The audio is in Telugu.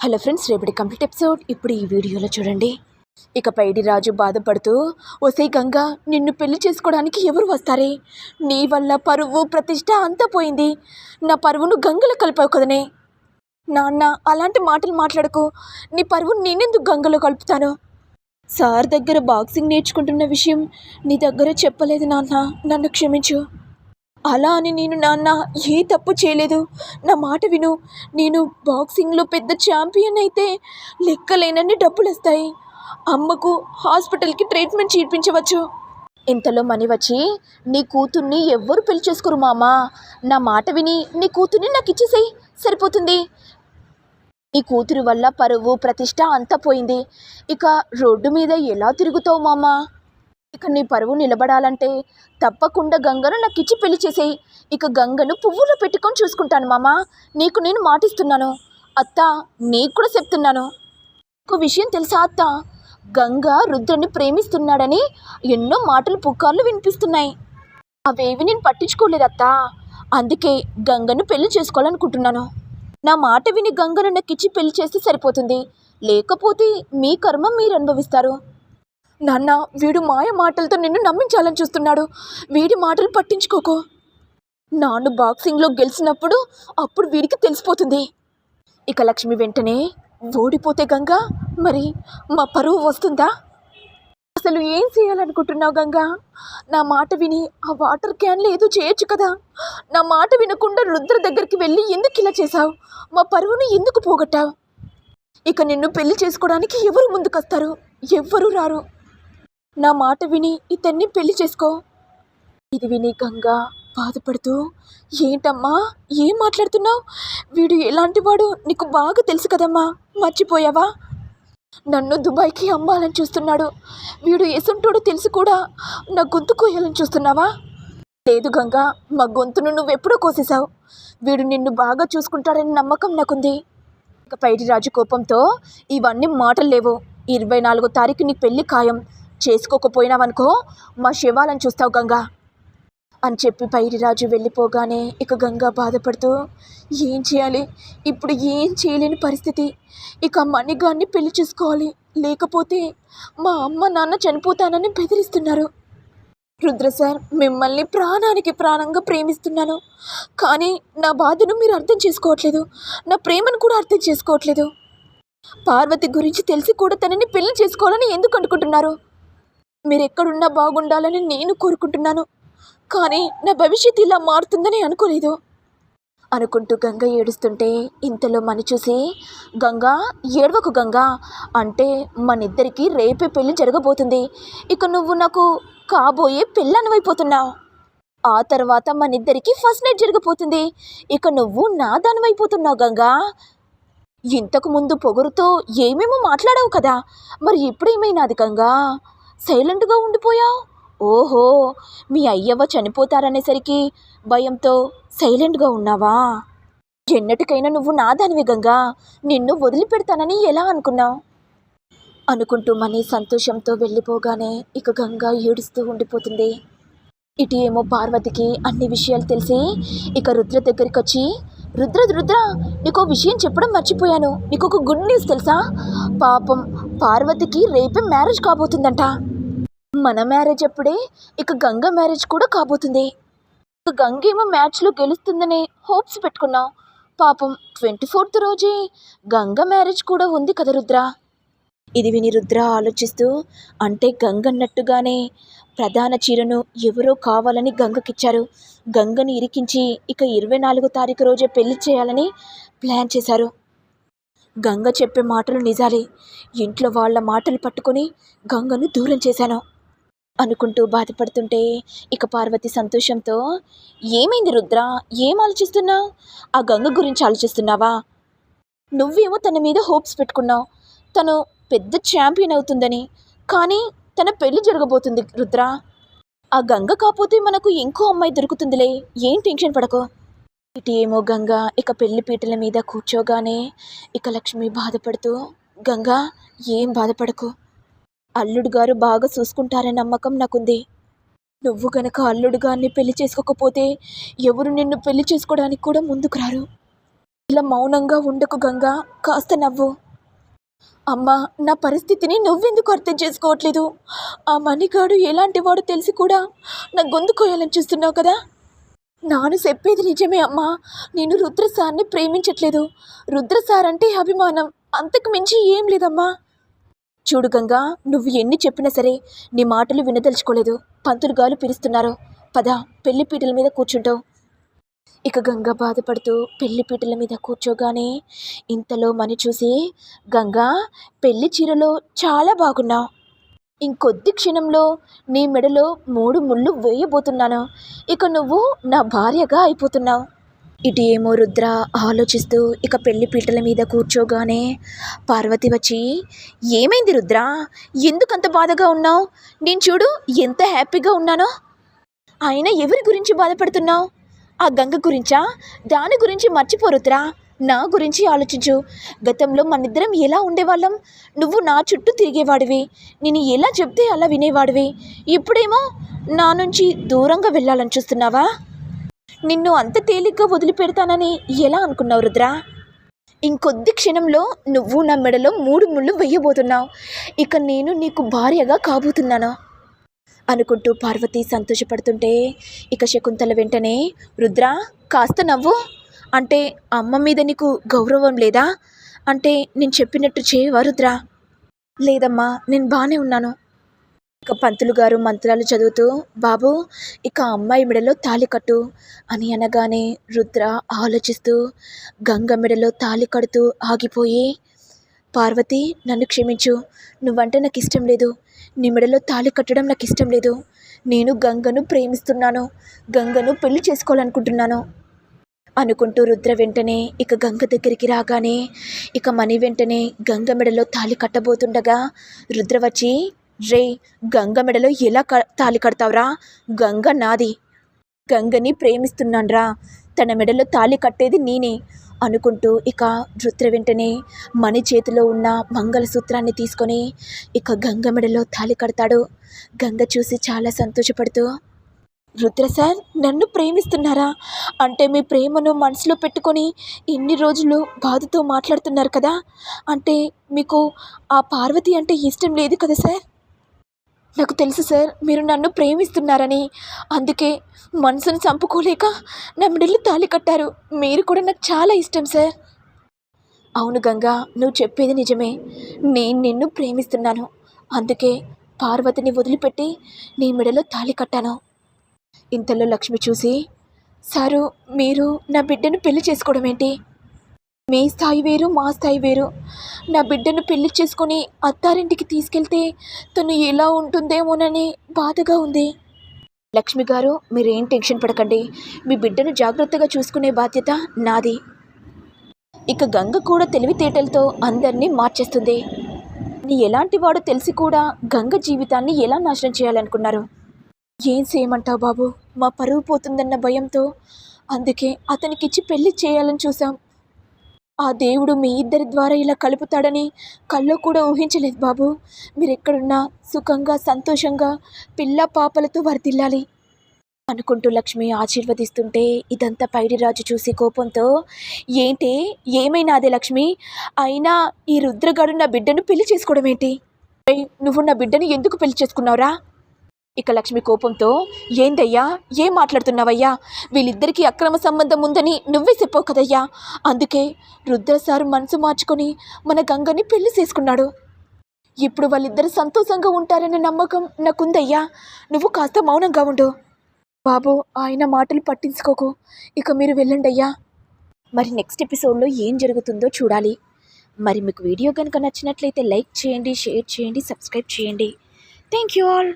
హలో ఫ్రెండ్స్ రేపటి కంప్లీట్ ఎపిసోడ్. ఇప్పుడు ఈ వీడియోలో చూడండి. ఇక పైడి రాజు బాధపడుతూ ఒసే గంగా నిన్ను పెళ్ళి చేసుకోవడానికి ఎవరు వస్తారే? నీ వల్ల పరువు ప్రతిష్ట అంతా పోయింది. నా పరువును గంగలో కలిపావు కదనే. నాన్న అలాంటి మాటలు మాట్లాడకు. నీ పరువు నేనెందుకు గంగలో కలుపుతాను? సార్ దగ్గర బాక్సింగ్ నేర్చుకుంటున్న విషయం నీ దగ్గర చెప్పలేదు నాన్న. నన్ను క్షమించు. అలా అని నేను నాన్న ఏ తప్పు చేయలేదు. నా మాట విను. నేను బాక్సింగ్లో పెద్ద ఛాంపియన్ అయితే లెక్కలేనన్ని డబ్బులు వస్తాయి అమ్మకు హాస్పిటల్కి ట్రీట్మెంట్ చేయించవచ్చు. ఇంతలో మనీ వచ్చి నీ కూతుర్ని ఎవ్వరు పెళ్ళి చేసుకోరు మామా. నా మాట విని నీ కూతుర్ని నాకు ఇచ్చేసేయి. సరిపోతుంది. నీ కూతురు వల్ల పరువు ప్రతిష్ట అంతా పోయింది. ఇక రోడ్డు మీద ఎలా తిరుగుతావు మామా? ఇక నీ పరువు నిలబడాలంటే తప్పకుండా గంగను నాకు ఇచ్చి పెళ్ళి చేసేయి. ఇక గంగను పువ్వులో పెట్టుకొని చూసుకుంటాను మామా. నీకు నేను మాటిస్తున్నాను. అత్త నీకు కూడా చెప్తున్నాను. ఒక విషయం తెలుసా అత్త? గంగ రుద్రుని ప్రేమిస్తున్నాడని ఎన్నో మాటలు పుకార్లు వినిపిస్తున్నాయి. అవేవి నేను పట్టించుకోలేదు అత్త. అందుకే గంగను పెళ్ళి చేసుకోవాలనుకుంటున్నాను. నా మాట విని గంగను నాకు ఇచ్చి పెళ్ళి చేస్తే సరిపోతుంది. లేకపోతే మీ కర్మ మీరు అనుభవిస్తారు. నాన్న వీడు మాయ మాటలతో నిన్ను నమ్మించాలని చూస్తున్నాడు. వీడి మాటలు పట్టించుకోకు. నాన్ను బాక్సింగ్లో గెలిచినప్పుడు అప్పుడు వీడికి తెలిసిపోతుంది. ఇక లక్ష్మి వెంటనే ఓడిపోతే గంగా మరి మా పరువు వస్తుందా? అసలు ఏం చేయాలనుకుంటున్నావు గంగా? నా మాట విని ఆ వాటర్ క్యాన్లు ఏదో చేయొచ్చు కదా? నా మాట వినకుండా రుద్ర దగ్గరికి వెళ్ళి ఎందుకు ఇలా చేశావు? మా పరువును ఎందుకు పోగొట్టావు? ఇక నిన్ను పెళ్ళి చేసుకోవడానికి ఎవరు ముందుకొస్తారు? ఎవ్వరూ రారు. నా మాట విని ఇతన్ని పెళ్ళి చేసుకో. ఇది విని గంగా బాధపడుతూ ఏంటమ్మా? ఏం మాట్లాడుతున్నావు? వీడు ఎలాంటి వాడు నీకు బాగా తెలుసు కదమ్మా. మర్చిపోయావా? నన్ను దుబాయ్కి అమ్మాలని చూస్తున్నాడు. వీడు ఎసుంటోడు తెలిసి కూడా. నా గొంతు కోయాలని చూస్తున్నావా? లేదు గంగా మా గొంతును నువ్వు కోసేశావు. వీడు నిన్ను బాగా చూసుకుంటాడని నమ్మకం నాకుంది. ఇక పైడి రాజు కోపంతో ఇవన్నీ మాటలు లేవు. ఇరవై నాలుగో తారీఖు నీ పెళ్ళి ఖాయం. చేసుకోకపోయినావనుకో మా శివాలను చూస్తావు గంగా అని చెప్పి పైరిరాజు వెళ్ళిపోగానే ఇక గంగా బాధపడుతూ ఏం చేయాలి? ఇప్పుడు ఏం చేయలేని పరిస్థితి. ఇక మణిగాన్ని పెళ్ళి చేసుకోవాలి. లేకపోతే మా అమ్మ నాన్న చనిపోతానని బెదిరిస్తున్నారు. రుద్ర సార్ మిమ్మల్ని ప్రాణానికి ప్రాణంగా ప్రేమిస్తున్నాను. కానీ నా బాధను మీరు అర్థం చేసుకోవట్లేదు. నా ప్రేమను కూడా అర్థం చేసుకోవట్లేదు. పార్వతి గురించి తెలిసి కూడా తనని పెళ్ళి చేసుకోవాలని ఎందుకు అనుకుంటున్నారు? మీరు ఎక్కడున్నా బాగుండాలని నేను కోరుకుంటున్నాను. కానీ నా భవిష్యత్తు ఇలా మారుతుందని అనుకోలేదు. అనుకుంటూ గంగ ఏడుస్తుంటే ఇంతలో మని చూసి గంగా ఏడవకు గంగా. అంటే మనిద్దరికీ రేపే పెళ్ళి జరగబోతుంది. ఇక నువ్వు నాకు కాబోయే పెళ్ళనవైపోతున్నావు. ఆ తర్వాత మనిద్దరికీ ఫస్ట్ నైట్ జరగబోతుంది. ఇక నువ్వు నా దానివైపోతున్నావు గంగా. ఇంతకు ముందు పొగరుతో ఏమేమో మాట్లాడావు కదా. మరి ఇప్పుడేమైనాది గంగా? సైలెంట్గా ఉండిపోయావు? ఓహో మీ అయ్యవ్వ చనిపోతారనేసరికి భయంతో సైలెంట్గా ఉన్నావా? ఎన్నటికైనా నువ్వు నాదానివి గంగా. నిన్ను వదిలిపెడతానని ఎలా అనుకున్నావు? అనుకుంటూ మనీ సంతోషంతో వెళ్ళిపోగానే ఇక గంగా ఏడుస్తూ ఉండిపోతుంది. ఇటు ఏమో పార్వతికి అన్ని విషయాలు తెలిసి ఇక రుద్ర దగ్గరికి వచ్చి రుద్ర రుద్ర నీకు విషయం చెప్పడం మర్చిపోయాను. నీకు ఒక గుడ్ న్యూస్ తెలుసా? పాపం పార్వతికి రేపే మ్యారేజ్ కాబోతుందంట. మన మ్యారేజ్ అప్పుడే ఇక గంగ మ్యారేజ్ కూడా కాబోతుంది. ఇక గంగ ఏమో మ్యాచ్లో గెలుస్తుందని హోప్స్ పెట్టుకున్నాం. పాపం ట్వంటీ ఫోర్త్ రోజే గంగ మ్యారేజ్ కూడా ఉంది కదా రుద్ర? ఇది విని రుద్ర ఆలోచిస్తూ అంటే గంగ అన్నట్టుగానే ప్రధాన చీరను ఎవరో కావాలని గంగకిచ్చారు. గంగని ఇరికించి ఇక ఇరవై నాలుగో తారీఖు రోజే పెళ్ళి చేయాలని ప్లాన్ చేశారు. గంగ చెప్పే మాటలు నిజాలే. ఇంట్లో వాళ్ళ మాటలు పట్టుకొని గంగను దూరం చేశాను. అనుకుంటూ బాధపడుతుంటే ఇక పార్వతి సంతోషంతో ఏమైంది రుద్ర? ఏం ఆలోచిస్తున్నావు ఆ గంగ గురించి ఆలోచిస్తున్నావా? నువ్వేమో తన మీద హోప్స్ పెట్టుకున్నావు. తను పెద్ద ఛాంపియన్ అవుతుందని. కానీ తన పెళ్ళి జరగబోతుంది రుద్ర. ఆ గంగ కాకపోతే మనకు ఇంకో అమ్మాయి దొరుకుతుందిలే. ఏం టెన్షన్ పడకో. ఇటు ఏమో గంగ ఇక పెళ్ళి పీటల మీద కూర్చోగానే ఇక లక్ష్మి బాధపడుతూ గంగా ఏం బాధపడకు. అల్లుడు గారు బాగా చూసుకుంటారనే నమ్మకం నాకుంది. నువ్వు గనక అల్లుడు గారిని పెళ్ళి చేసుకోకపోతే ఎవరు నిన్ను పెళ్ళి చేసుకోవడానికి కూడా ముందుకు రారు? ఇలా మౌనంగా ఉండకు గంగా కాస్త నవ్వు. అమ్మా నా పరిస్థితిని నువ్వెందుకు అర్థం చేసుకోవట్లేదు? ఆ మణిగాడు ఎలాంటి వాడు తెలిసి కూడా నా గొంతు కోయాలని చూస్తున్నావు కదా? నాను చెప్పేది నిజమే అమ్మా. నేను రుద్రసార్ని ప్రేమించట్లేదు. రుద్ర సార్ అంటే అభిమానం. అంతకు మించి ఏం లేదమ్మా. చూడు గంగా నువ్వు ఎన్ని చెప్పినా సరే నీ మాటలు వినదలుచుకోలేదు. పంతులు గాలు పిలుస్తున్నారు. పద పెళ్ళి పీటల మీద కూర్చుంటావు. ఇక గంగ బాధపడుతూ పెళ్ళి పీటల మీద కూర్చోగానే ఇంతలో మని చూసి గంగా పెళ్ళి చీరలో చాలా బాగున్నావు. ఇంకొద్ది క్షణంలో నీ మెడలో మూడు ముళ్ళు వేయబోతున్నాను. ఇక నువ్వు నా భార్యగా అయిపోతున్నావు. ఇటు ఏమో రుద్ర ఆలోచిస్తూ ఇక పెళ్ళి పీటల మీద కూర్చోగానే పార్వతి వచ్చి ఏమైంది రుద్ర? ఎందుకంత బాధగా ఉన్నావు? నేను చూడు ఎంత హ్యాపీగా ఉన్నానో. ఆయన ఎవరి గురించి బాధపడుతున్నావు? ఆ గంగ గురించా? దాని గురించి మర్చిపోరుద్రా నా గురించి ఆలోచించు. గతంలో మనిద్దరం ఎలా ఉండేవాళ్ళం? నువ్వు నా చుట్టూ తిరిగేవాడివి. నేను ఎలా చెప్తే అలా వినేవాడివి. ఇప్పుడేమో నా నుంచి దూరంగా వెళ్ళాలని చూస్తున్నావా? నిన్ను అంత తేలిగ్గా వదిలిపెడతానని ఎలా అనుకున్నావు రుద్రా? ఇంకొద్ది క్షణంలో నువ్వు నా మెడలో మూడు ముళ్ళు వెయ్యబోతున్నావు ఇక నేను నీకు భార్యగా కాబోతున్నాను. అనుకుంటూ పార్వతి సంతోషపడుతుంటే ఇక శకుంతల వెంటనే రుద్ర కాస్త నవ్వు. అంటే అమ్మ మీద నీకు గౌరవం లేదా? అంటే నేను చెప్పినట్టు చేయవా రుద్ర? లేదమ్మా నేను బాగానే ఉన్నాను. ఇక పంతులు గారు మంత్రాలు చదువుతూ బాబు ఇక అమ్మాయి మెడలో తాళి కట్టు అని అనగానే రుద్ర ఆలోచిస్తూ గంగ మెడలో తాళి కడుతూ ఆగిపోయి పార్వతి నన్ను క్షమించు. నువ్వంటే నాకు ఇష్టం లేదు. నీ మెడలో తాళి కట్టడం నాకు ఇష్టం లేదు. నేను గంగను ప్రేమిస్తున్నాను. గంగను పెళ్ళి చేసుకోవాలనుకుంటున్నాను అనుకుంటూ రుద్ర వెంటనే ఇక గంగ దగ్గరికి రాగానే ఇక మణి వెంటనే గంగ మెడలో తాళి కట్టబోతుండగా రుద్ర వచ్చి రే గంగ మెడలో ఎలా క తాళి కడతావురా? గంగ నాది. గంగని ప్రేమిస్తున్నాన్రా. తన మెడలో తాళి కట్టేది నేనే అనుకుంటూ ఇక రుద్ర వెంటనే మణి చేతిలో ఉన్న మంగళసూత్రాన్ని తీసుకొని ఇక గంగ మెడలో తాళి కడతాడు. గంగ చూసి చాలా సంతోషపడుతూ రుద్ర సార్ నన్ను ప్రేమిస్తున్నారా? అంటే మీ ప్రేమను మనసులో పెట్టుకొని ఇన్ని రోజులు బాధతో మాట్లాడుతున్నారు కదా? అంటే మీకు ఆ పార్వతి అంటే ఇష్టం లేదు కదా సార్? నాకు తెలుసు సార్ మీరు నన్ను ప్రేమిస్తున్నారని. అందుకే మనసును చంపుకోలేక నా మిడిల్లు తాళి కట్టారు. మీరు కూడా నాకు చాలా ఇష్టం సార్. అవును గంగా నువ్వు చెప్పేది నిజమే. నేను నిన్ను ప్రేమిస్తున్నాను. అందుకే పార్వతిని వదిలిపెట్టి నీ మెడలో తాళి కట్టాను. ఇంతలో లక్ష్మి చూసి సారు మీరు నా బిడ్డను పెళ్ళి చేసుకోవడం ఏంటి? మీ స్థాయి వేరు మా స్థాయి వేరు. నా బిడ్డను పెళ్ళి చేసుకుని అత్తారింటికి తీసుకెళ్తే తను ఎలా ఉంటుందేమోనని బాధగా ఉంది. లక్ష్మి గారు మీరేం టెన్షన్ పడకండి. మీ బిడ్డను జాగ్రత్తగా చూసుకునే బాధ్యత నాది. ఇక గంగ కూడా తెలివితేటలతో అందరినీ మార్చేస్తుంది. నీ ఎలాంటి వాడో తెలిసి కూడా గంగ జీవితాన్ని ఎలా నాశనం చేయాలనుకున్నారు? ఏం చేయమంటావు బాబు? మా పరువు పోతుందన్న భయంతో. అందుకే అతనికిచ్చి పెళ్ళి చేయాలని చూసాం ఆ దేవుడు మీ ఇద్దరి ద్వారా ఇలా కలుపుతాడని కల్లో కూడా ఊహించలేదు బాబు. మీరు ఎక్కడున్నా సుఖంగా సంతోషంగా పిల్ల పాపలతో వర్ధిల్లాలి అనుకుంటూ లక్ష్మి ఆశీర్వదిస్తుంటే ఇదంతా పైడిరాజు చూసి కోపంతో ఏంటి ఏమైనా అదే లక్ష్మి? అయినా ఈ రుద్రగాడు నా బిడ్డను పెళ్ళి చేసుకోవడం ఏంటి నువ్వు నా బిడ్డను ఎందుకు పెళ్ళి చేసుకున్నావురా? ఇక లక్ష్మి కోపంతో ఏందయ్యా? ఏం మాట్లాడుతున్నావయ్యా? వీళ్ళిద్దరికీ అక్రమ సంబంధం ఉందని నువ్వే చెప్పావు కదయ్యా? అందుకే రుద్ర సార్ మనసు మార్చుకొని మన గంగని పెళ్ళి చేసుకున్నాడు. ఇప్పుడు వాళ్ళిద్దరు సంతోషంగా ఉంటారనే నమ్మకం నాకుందయ్యా. నువ్వు కాస్త మౌనంగా ఉండు. బాబు ఆయన మాటలు పట్టించుకోకు. ఇక మీరు వెళ్ళండి అయ్యా మరి నెక్స్ట్ ఎపిసోడ్లో ఏం జరుగుతుందో చూడాలి. మరి మీకు వీడియో కనుక నచ్చినట్లయితే లైక్ చేయండి షేర్ చేయండి సబ్స్క్రైబ్ చేయండి. Thank you all.